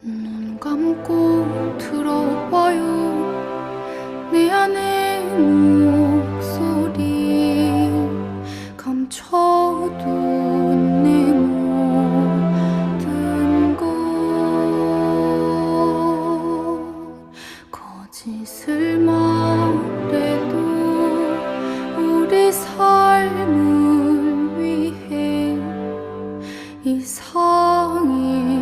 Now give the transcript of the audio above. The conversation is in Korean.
눈 감고 들어봐요. 내 안에 목소리 감춰둔 내 모든 것. 거짓을 말해도 우리 삶을 위해 이상해